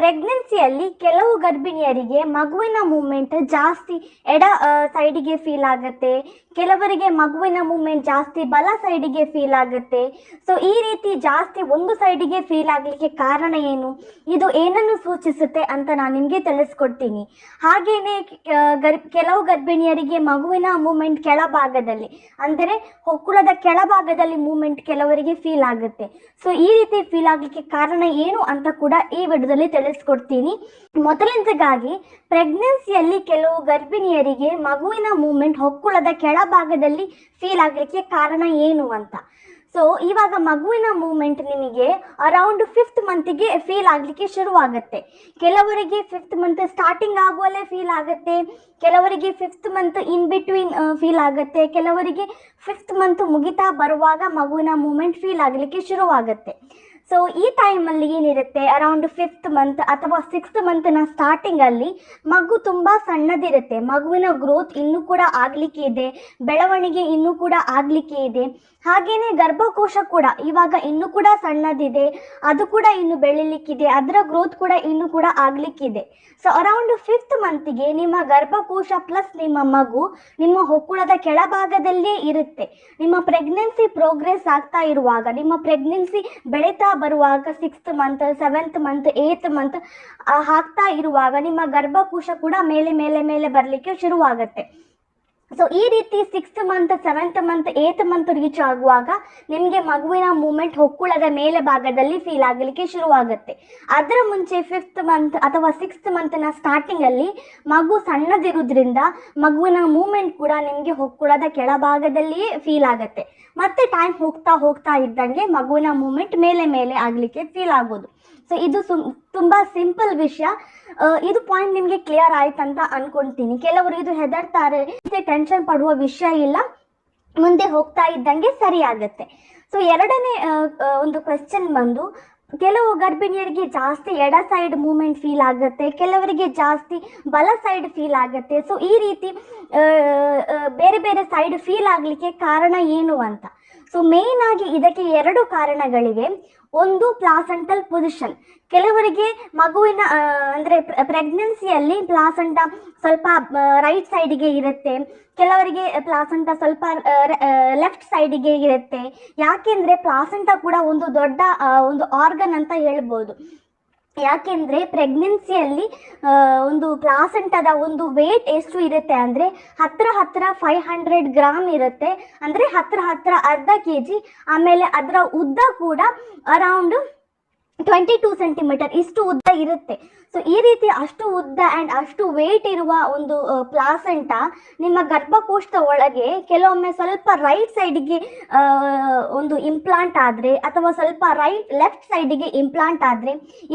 ಪ್ರೆಗ್ನೆನ್ಸಿಯಲ್ಲಿ ಕೆಲವು ಗರ್ಭಿಣಿಯರಿಗೆ ಮಗುವಿನ ಮೂಮೆಂಟ್ ಜಾಸ್ತಿ ಎಡ ಸೈಡಿಗೆ ಫೀಲ್ ಆಗುತ್ತೆ. ಕೆಲವರಿಗೆ ಮಗುವಿನ ಮೂಮೆಂಟ್ ಜಾಸ್ತಿ ಬಲ ಸೈಡಿಗೆ ಫೀಲ್ ಆಗುತ್ತೆ. ಸೊ ಈ ರೀತಿ ಜಾಸ್ತಿ ಒಂದು ಸೈಡಿಗೆ ಫೀಲ್ ಆಗಲಿಕ್ಕೆ ಕಾರಣ ಏನು? ಇದು ಏನನ್ನು ಸೂಚಿಸುತ್ತೆ ಅಂತ ನಾನು ನಿಮಗೆ ತಿಳಿಸ್ಕೊಡ್ತೀನಿ. ಹಾಗೆಯೇ ಗರ್, ಕೆಲವು ಗರ್ಭಿಣಿಯರಿಗೆ ಮಗುವಿನ ಮೂಮೆಂಟ್ ಕೆಳಭಾಗದಲ್ಲಿ, ಅಂದರೆ ಹೊಕ್ಕುಳದ ಕೆಳಭಾಗದಲ್ಲಿ ಮೂಮೆಂಟ್ ಕೆಲವರಿಗೆ ಫೀಲ್ ಆಗುತ್ತೆ. ಸೊ ಈ ರೀತಿ ಫೀಲ್ ಆಗಲಿಕ್ಕೆ ಕಾರಣ ಏನು ಅಂತ ಕೂಡ ಈ ವಿಡಿಯೋದಲ್ಲಿ ತಿಳಿಸ್ಕೊಡ್ತೀನಿ. ಮೊದಲನೇದಾಗಿ ಪ್ರೆಗ್ನೆನ್ಸಿಯಲ್ಲಿ ಕೆಲವು ಗರ್ಭಿಣಿಯರಿಗೆ ಮಗುವಿನ ಮೂಮೆಂಟ್ ಹೊಕ್ಕುಳದ ಕೆಳಭಾಗದಲ್ಲಿ ಫೀಲ್ ಆಗಲಿಕ್ಕೆ ಕಾರಣ ಏನು ಅಂತ. ಸೊ ಇವಾಗ ಮಗುವಿನ ಮೂಮೆಂಟ್ ನಿಮಗೆ ಅರೌಂಡ್ ಫಿಫ್ತ್ ಮಂತಿಗೆ ಫೀಲ್ ಆಗಲಿಕ್ಕೆ ಶುರುವಾಗುತ್ತೆ. ಕೆಲವರಿಗೆ ಫಿಫ್ತ್ ಮಂತ್ ಸ್ಟಾರ್ಟಿಂಗ್ ಆಗುವಲ್ಲೇ ಫೀಲ್ ಆಗುತ್ತೆ. ಕೆಲವರಿಗೆ fifth month in between feel ಆಗುತ್ತೆ. ಕೆಲವರಿಗೆ ಫಿಫ್ತ್ ಮಂತ್ ಮುಗಿತಾ ಬರುವಾಗ ಮಗುವಿನ ಮೂಮೆಂಟ್ ಫೀಲ್ ಆಗಲಿಕ್ಕೆ ಶುರುವಾಗುತ್ತೆ. ಸೊ ಈ ಟೈಮಲ್ಲಿ ಏನಿರುತ್ತೆ? ಅರೌಂಡ್ ಫಿಫ್ತ್ ಮಂತ್ ಅಥವಾ ಸಿಕ್ಸ್ತ್ ಮಂತ್ನ ಸ್ಟಾರ್ಟಿಂಗಲ್ಲಿ ಮಗು ತುಂಬ ಸಣ್ಣದಿರುತ್ತೆ. ಮಗುವಿನ ಗ್ರೋತ್ ಇನ್ನೂ ಕೂಡ ಆಗಲಿಕ್ಕೆ ಇದೆ. ಬೆಳವಣಿಗೆ ಇನ್ನೂ ಕೂಡ ಆಗಲಿಕ್ಕೆ ಇದೆ. ಹಾಗೇನೆ ಗರ್ಭಕೋಶ ಕೂಡ ಇವಾಗ ಇನ್ನೂ ಕೂಡ ಸಣ್ಣದಿದೆ. ಅದು ಕೂಡ ಇನ್ನು ಬೆಳಿಲಿಕ್ಕಿದೆ. ಅದರ ಗ್ರೋತ್ ಕೂಡ ಇನ್ನೂ ಕೂಡ ಆಗಲಿಕ್ಕಿದೆ ಸೊ ಅರೌಂಡ್ ಫಿಫ್ತ್ ಮಂತಿಗೆ ನಿಮ್ಮ ಗರ್ಭಕೋಶ ಪ್ಲಸ್ ನಿಮ್ಮ ಮಗು ನಿಮ್ಮ ಹೊಕ್ಕುಳದ ಕೆಳಭಾಗದಲ್ಲೇ ಇರುತ್ತೆ. ನಿಮ್ಮ ಪ್ರೆಗ್ನೆನ್ಸಿ ಪ್ರೋಗ್ರೆಸ್ ಆಗ್ತಾ ಇರುವಾಗ, ನಿಮ್ಮ ಪ್ರೆಗ್ನೆನ್ಸಿ ಬೆಳೀತಾ ಬರುವಾಗ sixth month seventh month eighth month ಹಾಕ್ತಾ ಇರುವಾಗ ನಿಮ್ಮ ಗರ್ಭಕೋಶ ಕೂಡ ಮೇಲೆ ಮೇಲೆ ಮೇಲೆ ಬರಲಿಕ್ಕೆ ಶುರುವಾಗುತ್ತೆ. ಸೊ ಈ ರೀತಿ sixth month seventh month eighth month reach ಆಗುವಾಗ ನಿಮಗೆ ಮಗುವಿನ ಮೂಮೆಂಟ್ ಹೊಕ್ಕುಳದ ಮೇಲೆ ಭಾಗದಲ್ಲಿ ಫೀಲ್ ಆಗಲಿಕ್ಕೆ ಶುರುವಾಗುತ್ತೆ. ಅದರ ಮುಂಚೆ ಫಿಫ್ತ್ ಮಂತ್ ಅಥವಾ ಸಿಕ್ಸ್ತ್ ಮಂತ್ನ ಸ್ಟಾರ್ಟಿಂಗಲ್ಲಿ ಮಗು ಸಣ್ಣದಿರೋದ್ರಿಂದ ಮಗುವಿನ ಮೂಮೆಂಟ್ ಕೂಡ ನಿಮಗೆ ಹೊಕ್ಕುಳದ ಕೆಳಭಾಗದಲ್ಲಿಯೇ ಫೀಲ್ ಆಗುತ್ತೆ. ಮತ್ತೆ ಟೈಮ್ ಹೋಗ್ತಾ ಹೋಗ್ತಾ ಇದ್ದಂಗೆ ಮಗುವಿನ ಮೂಮೆಂಟ್ ಮೇಲೆ ಮೇಲೆ ಆಗಲಿಕ್ಕೆ ಫೀಲ್ ಆಗೋದು. ಸೊ ಇದು ಸುಮ್ ತುಂಬ ಸಿಂಪಲ್ ವಿಷಯ. ಇದು ಪಾಯಿಂಟ್ ನಿಮಗೆ ಕ್ಲಿಯರ್ ಆಯ್ತಂತ ಅನ್ಕೊಂತೀನಿ. ಕೆಲವರು ಇದು ಹೆದರ್ತಾರೆ ಟೆನ್ಷನ್ ಪಡುವ ವಿಷಯ ಇಲ್ಲ. ಮುಂದೆ ಹೋಗ್ತಾ ಇದ್ದಂಗೆ ಸರಿ ಆಗುತ್ತೆ. ಸೊ ಎರಡನೇ ಒಂದು ಕ್ವೆಶ್ಚನ್ ಬಂದು, ಕೆಲವು ಗರ್ಭಿಣಿಯರಿಗೆ ಜಾಸ್ತಿ ಎಡ ಸೈಡ್ ಮೂಮೆಂಟ್ ಫೀಲ್ ಆಗುತ್ತೆ, ಕೆಲವರಿಗೆ ಜಾಸ್ತಿ ಬಲ ಸೈಡ್ ಫೀಲ್ ಆಗುತ್ತೆ. ಸೊ ಈ ರೀತಿ ಬೇರೆ ಬೇರೆ ಸೈಡ್ ಫೀಲ್ ಆಗಲಿಕ್ಕೆ ಕಾರಣ ಏನು ಅಂತ. ಸೊ ಮೇನ್ ಆಗಿ ಇದಕ್ಕೆ ಎರಡು ಕಾರಣಗಳಿವೆ. ಒಂದು ಪ್ಲಾಸೆಂಟಲ್ ಪೊಸಿಷನ್ ಕೆಲವರಿಗೆ ಮಗುವಿನ ಅಂದರೆ ಪ್ರೆಗ್ನೆನ್ಸಿಯಲ್ಲಿ ಪ್ಲಾಸೆಂಟ ಸ್ವಲ್ಪ ರೈಟ್ ಸೈಡಿಗೆ ಇರುತ್ತೆ. ಕೆಲವರಿಗೆ ಪ್ಲಾಸೆಂಟ ಸ್ವಲ್ಪ ಲೆಫ್ಟ್ ಸೈಡಿಗೆ ಇರುತ್ತೆ. ಯಾಕೆಂದ್ರೆ ಪ್ಲಾಸೆಂಟ ಕೂಡ ಒಂದು ದೊಡ್ಡ ಒಂದು ಆರ್ಗನ್ ಅಂತ ಹೇಳ್ಬೋದು. ಯಾಕೆಂದ್ರೆ ಪ್ರೆಗ್ನೆನ್ಸಿಯಲ್ಲಿ ಒಂದು ಪ್ಲಾಸೆಂಟದ ಒಂದು ವೇಟ್ ಎಷ್ಟು ಇರುತ್ತೆ ಅಂದರೆ ಹತ್ತಿರ ಹತ್ತಿರ ಫೈವ್ ಹಂಡ್ರೆಡ್ ಗ್ರಾಮ್ ಇರುತ್ತೆ. ಅಂದರೆ ಹತ್ತಿರ ಹತ್ತಿರ ಅರ್ಧ ಕೆ ಜಿ ಆಮೇಲೆ ಅದರ ಉದ್ದ ಕೂಡ ಅರೌಂಡ್ ಟ್ವೆಂಟಿ ಟೂ ಸೆಂಟಿಮೀಟರ್ ಇಷ್ಟು ಉದ್ದ ಇರುತ್ತೆ. ಸೊ ಈ ರೀತಿ ಅಷ್ಟು ಉದ್ದ ಆ್ಯಂಡ್ ಅಷ್ಟು ವೆಯ್ಟ್ ಇರುವ ಒಂದು ಪ್ಲಾಸೆಂಟ ನಿಮ್ಮ ಗರ್ಭಕೋಶದ ಒಳಗೆ ಕೆಲವೊಮ್ಮೆ ಸ್ವಲ್ಪ ರೈಟ್ ಸೈಡಿಗೆ ಒಂದು ಇಂಪ್ಲಾಂಟ್ ಆದರೆ ಅಥವಾ ಸ್ವಲ್ಪ ರೈಟ್ ಲೆಫ್ಟ್ ಸೈಡಿಗೆ ಇಂಪ್ಲಾಂಟ್ ಆದರೆ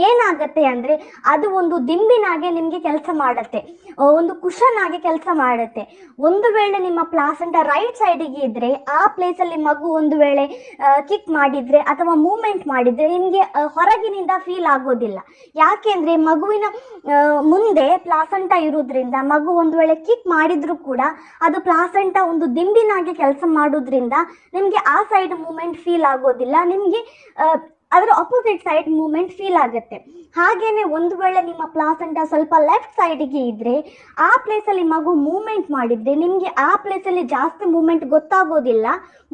ಏನಾಗುತ್ತೆ ಅಂದರೆ ಅದು ಒಂದು ದಿಂಬಿನಾಗೆ ನಿಮಗೆ ಕೆಲಸ ಮಾಡುತ್ತೆ. ಒಂದು ಕುಷನ್ ಆಗಿ ಕೆಲಸ ಮಾಡುತ್ತೆ. ಒಂದು ವೇಳೆ ನಿಮ್ಮ ಪ್ಲಾಸೆಂಟ ರೈಟ್ ಸೈಡಿಗೆ ಇದ್ದರೆ ಆ ಪ್ಲೇಸಲ್ಲಿ ಮಗು ಒಂದು ವೇಳೆ ಕಿಕ್ ಮಾಡಿದರೆ ಅಥವಾ ಮೂಮೆಂಟ್ ಮಾಡಿದರೆ ನಿಮಗೆ ಹೊರಗಿನಿಂದ ಫೀಲ್ ಆಗೋದಿಲ್ಲ. ಯಾಕೆಂದರೆ ಮಗುವಿನ ಮುಂದೆ ಪ್ಲಾಸಂಟ ಇರೋದ್ರಿಂದ, ಮಗು ಒಂದು ವೇಳೆ ಕಿಕ್ ಮಾಡಿದ್ರು ಕೂಡ ಅದು ಪ್ಲಾಸೆಂಟ ಒಂದು ದಿಂಬಿನಾಗಿ ಕೆಲಸ ಮಾಡೋದ್ರಿಂದ ನಿಮಗೆ ಆ ಸೈಡ್ ಮೂಮೆಂಟ್ ಫೀಲ್ ಆಗೋದಿಲ್ಲ. ನಿಮಗೆ ಅದರ ಅಪೋಸಿಟ್ ಸೈಡ್ ಮೂಮೆಂಟ್ ಫೀಲ್ ಆಗುತ್ತೆ. ಹಾಗೇನೆ ಒಂದು ವೇಳೆ ನಿಮ್ಮ ಪ್ಲಾಸೆಂಟ ಸ್ವಲ್ಪ ಲೆಫ್ಟ್ ಸೈಡಿಗೆ ಇದ್ದರೆ ಆ ಪ್ಲೇಸಲ್ಲಿ ಮಗು ಮೂಮೆಂಟ್ ಮಾಡಿದ್ರೆ ನಿಮಗೆ ಆ ಪ್ಲೇಸಲ್ಲಿ ಜಾಸ್ತಿ ಮೂಮೆಂಟ್ ಗೊತ್ತಾಗೋದಿಲ್ಲ.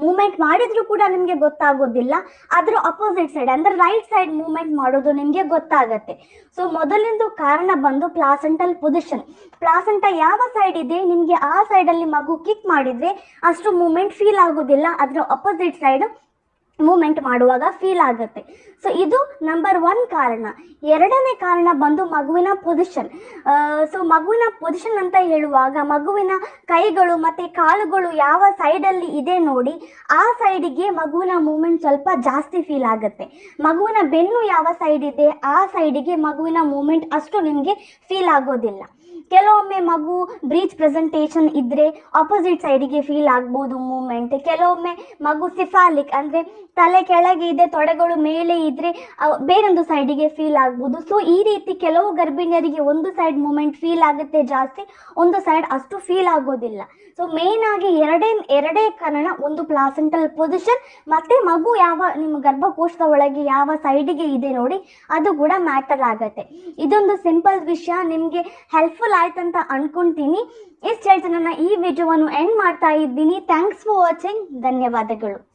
ಮೂಮೆಂಟ್ ಮಾಡಿದರೂ ಕೂಡ ನಿಮಗೆ ಗೊತ್ತಾಗೋದಿಲ್ಲ. ಅದರ ಅಪೋಸಿಟ್ ಸೈಡ್ ಅಂದರೆ ರೈಟ್ ಸೈಡ್ ಮೂಮೆಂಟ್ ಮಾಡೋದು ನಿಮಗೆ ಗೊತ್ತಾಗತ್ತೆ. ಸೊ ಮೊದಲಿಂದು ಕಾರಣ ಬಂದು ಪ್ಲಾಸೆಂಟಲ್ ಪೊಸಿಷನ್ ಪ್ಲಾಸೆಂಟ ಯಾವ ಸೈಡ್ ಇದೆ? ನಿಮಗೆ ಆ ಸೈಡಲ್ಲಿ ಮಗು ಕಿಕ್ ಮಾಡಿದರೆ ಅಷ್ಟು ಮೂಮೆಂಟ್ ಫೀಲ್ ಆಗೋದಿಲ್ಲ. ಅದರ ಅಪೋಸಿಟ್ ಸೈಡ್ ಮೂಮೆಂಟ್ ಮಾಡುವಾಗ ಫೀಲ್ ಆಗುತ್ತೆ. ಸೊ ಇದು ನಂಬರ್ ಒನ್ ಕಾರಣ. ಎರಡನೇ ಕಾರಣ ಬಂದು ಮಗುವಿನ ಪೊಸಿಷನ್ ಸೊ ಮಗುವಿನ ಪೊಸಿಷನ್ ಅಂತ ಹೇಳುವಾಗ ಮಗುವಿನ ಕೈಗಳು ಮತ್ತು ಕಾಲುಗಳು ಯಾವ ಸೈಡಲ್ಲಿ ಇದೆ ನೋಡಿ, ಆ ಸೈಡಿಗೆ ಮಗುವಿನ ಮೂಮೆಂಟ್ ಸ್ವಲ್ಪ ಜಾಸ್ತಿ ಫೀಲ್ ಆಗುತ್ತೆ. ಮಗುವಿನ ಬೆನ್ನು ಯಾವ ಸೈಡ್ ಇದೆ, ಆ ಸೈಡಿಗೆ ಮಗುವಿನ ಮೂಮೆಂಟ್ ಅಷ್ಟು ನಿಮಗೆ ಫೀಲ್ ಆಗೋದಿಲ್ಲ. ಕೆಲವೊಮ್ಮೆ ಮಗು ಬ್ರೀಚ್ ಪ್ರೆಸೆಂಟೇಷನ್ ಇದ್ದರೆ ಆಪೋಸಿಟ್ ಸೈಡಿಗೆ ಫೀಲ್ ಆಗ್ಬೋದು ಮೂಮೆಂಟ್ ಕೆಲವೊಮ್ಮೆ ಮಗು ಸಿಫಾಲಿಕ್ ಅಂದರೆ ತಲೆ ಕೆಳಗೆ ಇದೆ, ತೊಡೆಗಳು ಮೇಲೆ ಇದ್ದರೆ ಬೇರೊಂದು ಸೈಡಿಗೆ ಫೀಲ್ ಆಗ್ಬೋದು. ಸೊ ಈ ರೀತಿ ಕೆಲವು ಗರ್ಭಿಣಿಯರಿಗೆ ಒಂದು ಸೈಡ್ ಮೂಮೆಂಟ್ ಫೀಲ್ ಆಗುತ್ತೆ ಜಾಸ್ತಿ, ಒಂದು ಸೈಡ್ ಅಷ್ಟು ಫೀಲ್ ಆಗೋದಿಲ್ಲ. ಸೊ ಮೇನ್ ಆಗಿ ಎರಡೇ ಎರಡೇ ಕಾರಣ ಒಂದು ಪ್ಲಾಸೆಂಟಲ್ ಪೊಸಿಷನ್ ಮತ್ತೆ ಮಗು ಯಾವ, ನಿಮ್ಮ ಗರ್ಭಕೋಶದ ಒಳಗೆ ಯಾವ ಸೈಡಿಗೆ ಇದೆ ನೋಡಿ, ಅದು ಕೂಡ ಮ್ಯಾಟರ್ ಆಗತ್ತೆ. ಇದೊಂದು ಸಿಂಪಲ್ ವಿಷಯ, ನಿಮಗೆ ಹೆಲ್ಪ್ಫುಲ್ ಆಯ್ತಂತ ಅನ್ಕೊಂತೀನಿ. ಇಷ್ಟು ಹೇಳ್ತಾ ನನ್ನ ಈ ವಿಡಿಯೋವನ್ನು ಎಂಡ್ ಮಾಡ್ತಾ ಇದ್ದೀನಿ. ಥ್ಯಾಂಕ್ಸ್ ಫಾರ್ ವಾಚಿಂಗ್ ಧನ್ಯವಾದಗಳು.